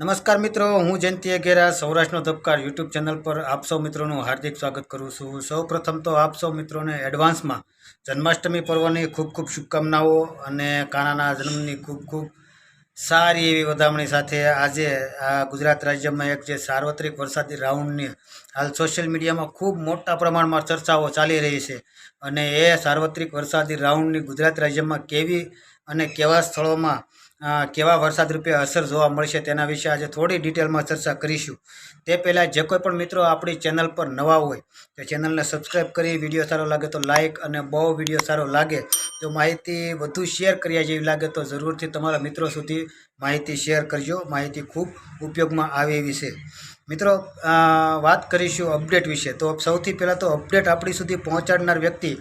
નમસ્કાર મિત્રો, હું જયંતિ અઘેરા, સૌરાષ્ટ્રનો ધબકાર યુટ્યુબ ચેનલ પર આપ સૌ મિત્રોનું હાર્દિક સ્વાગત કરું છું. સૌ પ્રથમ તો આપ સૌ મિત્રોને એડવાન્સમાં જન્માષ્ટમી પર્વની ખૂબ ખૂબ શુભકામનાઓ અને કાનાના જન્મની ખૂબ ખૂબ સારી એવી વધામણી સાથે આજે આ ગુજરાત રાજ્યમાં એક જે સાર્વત્રિક વરસાદી રાઉન્ડની હાલ સોશિયલ મીડિયામાં ખૂબ મોટા પ્રમાણમાં ચર્ચાઓ ચાલી રહી છે અને એ સાર્વત્રિક વરસાદી રાઉન્ડની ગુજરાત રાજ્યમાં કેવી અને કેવા સ્થળોમાં કેવા વરસાદ રૂપે અસર જોવા મળશે તેના વિશે આજે થોડી ડિટેલમાં ચર્ચા કરીશું. તે પહેલાં જે કોઈ પણ મિત્રો આપણી ચેનલ પર નવા હોય, તે ચેનલને સબસ્ક્રાઈબ કરી, વીડિયો સારો લાગે તો લાઇક અને બહુ વીડિયો સારો લાગે તો માહિતી વધુ શેર કર્યા જેવી લાગે તો જરૂરથી તમારા મિત્રો સુધી માહિતી શેર કરજો. માહિતી ખૂબ ઉપયોગમાં આવે એવી છે. મિત્રો વાત કરીશું અપડેટ વિશે. તો સૌથી પહેલાં તો અપડેટ આપણી સુધી પહોંચાડનાર વ્યક્તિ,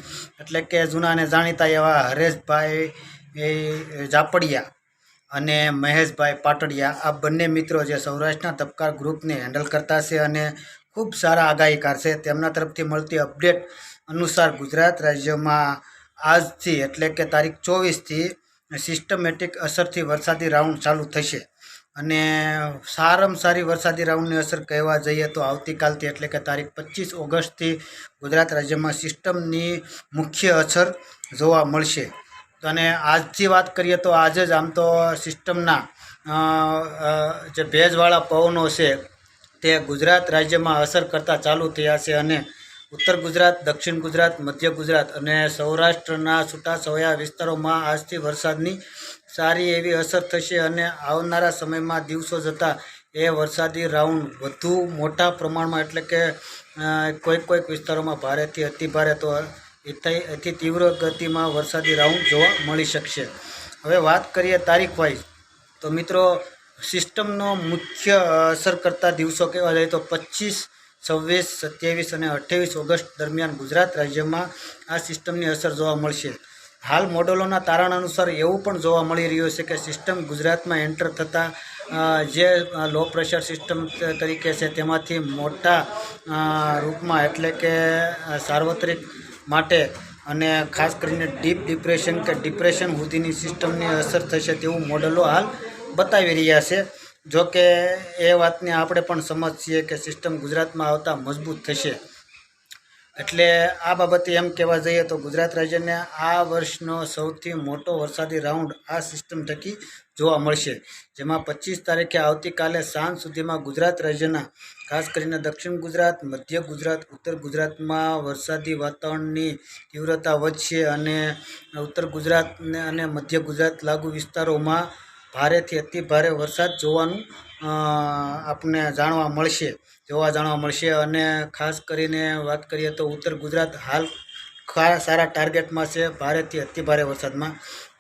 એટલે કે જૂના અને જાણીતા એવા હરેશભાઈ એ, જાપડિયા. અને મહેશભાઈ પાટડિયા, આ બંને મિત્રો જે સૌરાષ્ટ્રના તબકાર ગ્રુપને હેન્ડલ કરતા છે અને ખૂબ સારા આગાહીકાર છે. તેમના તરફથી મળતી અપડેટ અનુસાર ગુજરાત રાજ્યમાં આજથી એટલે કે તારીખ ચોવીસથી સિસ્ટમેટિક અસરથી વરસાદી રાઉન્ડ ચાલુ થશે. અને સારામાં સારી વરસાદી રાઉન્ડની અસર કહેવા જઈએ તો આવતીકાલથી એટલે કે તારીખ પચીસ ઓગસ્ટથી ગુજરાત રાજ્યમાં સિસ્ટમની મુખ્ય અસર જોવા મળશે. અને આજથી વાત કરીએ તો આજે જ આમ તો સિસ્ટમના જે ભેજવાળા પવનો છે તે ગુજરાત રાજ્યમાં અસર કરતા ચાલુ થયા છે અને ઉત્તર ગુજરાત, દક્ષિણ ગુજરાત, મધ્ય ગુજરાત અને સૌરાષ્ટ્રના છૂટાછવાયા વિસ્તારોમાં આજથી વરસાદની સારી એવી અસર થશે અને આવનારા સમયમાં દિવસો જતાં એ વરસાદી રાઉન્ડ વધુ મોટા પ્રમાણમાં એટલે કે કોઈક કોઈક વિસ્તારોમાં ભારેથી અતિભારે તો અતિ તીવ્ર ગતિમાં વરસાદી રાઉન્ડ જોવા મળી શકશે. હવે વાત કરીએ તારીખ વાઇઝ તો મિત્રો, સિસ્ટમનો મુખ્ય અસર કરતા દિવસો કહેવા જાય તો પચીસ, છવ્વીસ, સત્યાવીસ અને અઠ્યાવીસ ઓગસ્ટ દરમિયાન ગુજરાત રાજ્યમાં આ સિસ્ટમની અસર જોવા મળશે. હાલ મોડલોના તારણ અનુસાર એવું પણ જોવા મળી રહ્યું છે કે સિસ્ટમ ગુજરાતમાં એન્ટર થતાં જે લો પ્રેશર સિસ્ટમ તરીકે છે તેમાંથી મોટા રૂપમાં એટલે કે સાર્વત્રિક માટે અને ખાસ કરીને ડીપ ડિપ્રેશન કે ડિપ્રેશન સુધીની સિસ્ટમની અસર થશે તેવું મોડલો હાલ બતાવી રહ્યા છે. જો કે એ વાતને આપણે પણ સમજીએ કે સિસ્ટમ ગુજરાતમાં આવતા મજબૂત થશે. એટલે આ બાબતે એમ કહેવા જઈએ તો ગુજરાત રાજ્યને આ વર્ષનો સૌથી મોટો વરસાદી રાઉન્ડ આ સિસ્ટમ થકી જોવા મળશે. જેમાં પચીસ તારીખે આવતીકાલે સાંજ સુધીમાં ગુજરાત રાજ્યના, ખાસ કરીને દક્ષિણ ગુજરાત, મધ્ય ગુજરાત, ઉત્તર ગુજરાતમાં વરસાદી વાતાવરણની તીવ્રતા વધશે અને ઉત્તર ગુજરાત અને મધ્ય ગુજરાત લાગુ વિસ્તારોમાં ભારેથી અતિ ભારે વરસાદ જોવાનું આપને જાણવા મળશે, જોવા જાણવા મળશે. અને ખાસ કરીને વાત કરીએ તો ઉત્તર ગુજરાત હાલ સારા ટાર્ગેટમાં છે, ભારેથી અતિ ભારે વરસાદમાં.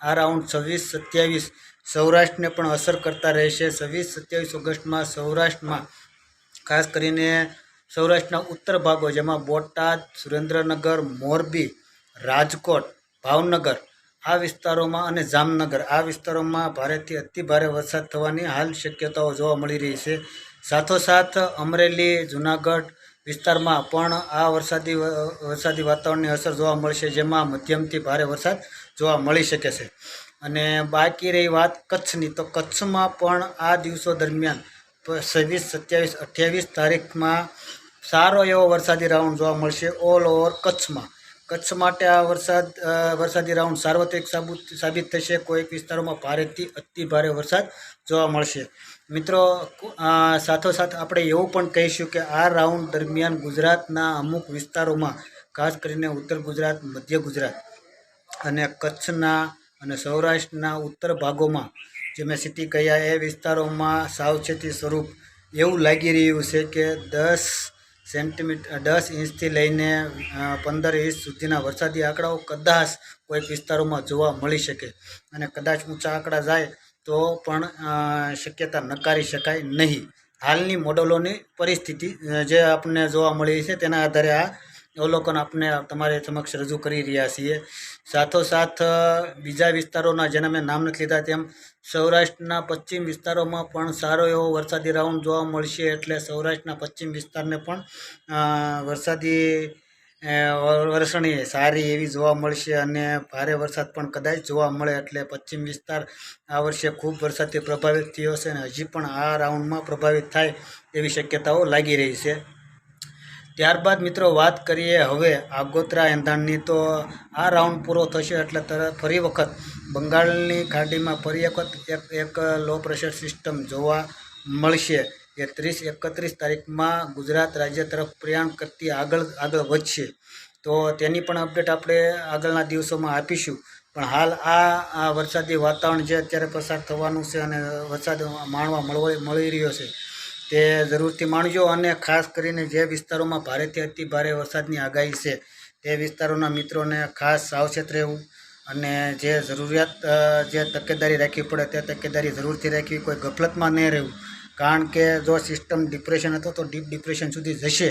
આ રાઉન્ડ છવ્વીસ સત્યાવીસ સૌરાષ્ટ્રને પણ અસર કરતા રહેશે. છવ્વીસ સત્યાવીસ ઓગસ્ટમાં સૌરાષ્ટ્રમાં, ખાસ કરીને સૌરાષ્ટ્રના ઉત્તર ભાગો, જેમાં બોટાદ, સુરેન્દ્રનગર, મોરબી, રાજકોટ, ભાવનગર આ વિસ્તારોમાં અને જામનગર, આ વિસ્તારોમાં ભારેથી અતિ ભારે વરસાદ થવાની હાલ શક્યતાઓ જોવા મળી રહી છે. સાથોસાથ, અમરેલી, જુનાગઢ વિસ્તારમાં પણ આ વરસાદી વરસાદી વાતાવરણની અસર જોવા મળશે, જેમાં મધ્યમથી ભારે વરસાદ જોવા મળી શકે છે. અને બાકી રહી વાત કચ્છની, તો કચ્છમાં પણ આ દિવસો દરમિયાન છવ્વીસ, સત્યાવીસ, અઠ્યાવીસ તારીખમાં સારો એવો વરસાદી રાઉન્ડ જોવા મળશે ઓલ ઓવર કચ્છમાં. કચ્છ માટે આ વરસાદ વરસાદી રાઉન્ડ સાર્વત્રિક સાબુત, સાબિત થશે. કોઈક વિસ્તારોમાં ભારેથી અતિ ભારે વરસાદ જોવા મળશે. મિત્રો સાથોસાથ આપણે એવું પણ કહીશું કે આ રાઉન્ડ દરમિયાન ગુજરાતના અમુક વિસ્તારોમાં, ખાસ કરીને ઉત્તર ગુજરાત, મધ્ય ગુજરાત અને કચ્છના અને સૌરાષ્ટ્રના ઉત્તર ભાગોમાં, જે મેં સિટી કહ્યા, એ વિસ્તારોમાં સાવચેતી સ્વરૂપ એવું લાગી રહ્યું છે કે દસ સેન્ટીમીટર દસ ઇંચથી લઈને પંદર ઇંચ સુધીના વરસાદી આંકડાઓ કદાચ કોઈક વિસ્તારોમાં જોવા મળી શકે. અને કદાચ ઊંચા આંકડા જાય તો પણ શક્યતા નકારી શકાય નહીં. હાલની મોડલોની પરિસ્થિતિ જે આપણને જોવા મળી છે તેના આધારે આ અવલોકન આપણે તમારી સમક્ષ રજૂ કરી રહ્યા છીએ. સાથોસાથ બીજા વિસ્તારોના જેના મેં નામ નથી લીધા તેમ સૌરાષ્ટ્રના પશ્ચિમ વિસ્તારોમાં પણ સારો એવો વરસાદી રાઉન્ડ જોવા મળશે એટલે સૌરાષ્ટ્રના પશ્ચિમ વિસ્તારને પણ વરસાદી વરસણી સારી એવી જોવા મળશે અને ભારે વરસાદ પણ કદાચ જોવા મળે એટલે પશ્ચિમ વિસ્તાર આ વર્ષે ખૂબ વરસાદથી પ્રભાવિત થયો છે અને હજી પણ આ રાઉન્ડમાં પ્રભાવિત થાય એવી શક્યતાઓ લાગી રહી છે. ત્યારબાદ મિત્રો વાત કરીએ હવે આગોતરા એંધાણની, તો આ રાઉન્ડ પૂરો થશે એટલે તરત ફરી વખત બંગાળની ખાડીમાં ફરી વખત એક એક લો પ્રેશર સિસ્ટમ જોવા મળશે. જે ત્રીસ, એકત્રીસ તારીખમાં ગુજરાત રાજ્ય તરફ પ્રયાણ કરતી આગળ આગળ વધશે. તો તેની પણ અપડેટ આપણે આગળના દિવસોમાં આપીશું. પણ હાલ આ આ વરસાદી વાતાવરણ જે અત્યારે પસાર થવાનું છે અને વરસાદ માણવા મળવા મળી રહ્યો છે તે જરૂરથી માણજો અને ખાસ કરીને જે વિસ્તારોમાં ભારેથી અતિ ભારે વરસાદની આગાહી છે, તે વિસ્તારોના મિત્રોને ખાસ સાવચેત રહેવું અને જે જરૂરિયાત જે તકેદારી રાખવી પડે તે તકેદારી જરૂરથી રાખવી, કોઈ ગફલતમાં નહીં રહેવું. કારણ કે જો સિસ્ટમ ડિપ્રેશન હતો તો ડીપ ડિપ્રેશન સુધી જશે,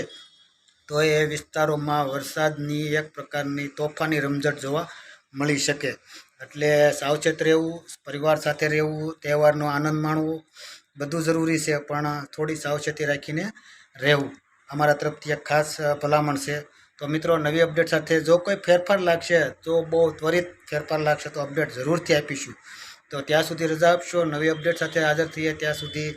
તો એ વિસ્તારોમાં વરસાદની એક પ્રકારની તોફાની રમઝટ જોવા મળી શકે. એટલે સાવચેત રહેવું, પરિવાર સાથે રહેવું, તહેવારનો આનંદ માણવો બધું જરૂરી છે, પણ થોડી સાવચેતી રાખીને રહેવું. અમારા તરફથી એક ખાસ ભલામણ છે. તો મિત્રો, નવી અપડેટ સાથે જો કોઈ ફેરફાર લાગશે, તો બહુ ત્વરિત ફેરફાર લાગશે, તો અપડેટ જરૂરથી આપીશું. તો ત્યાં સુધી રજા આપશો, નવી અપડેટ સાથે હાજર થઈએ, ત્યાં સુધી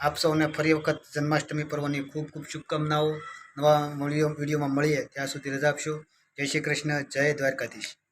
આપ સૌને ફરી વખત જન્માષ્ટમી પર્વની ખૂબ ખૂબ શુભકામનાઓ. નવા વીડિયો વિડીયોમાં મળીએ, ત્યાં સુધી રજા આપશો. જય શ્રી કૃષ્ણ, જય દ્વારકાધીશ.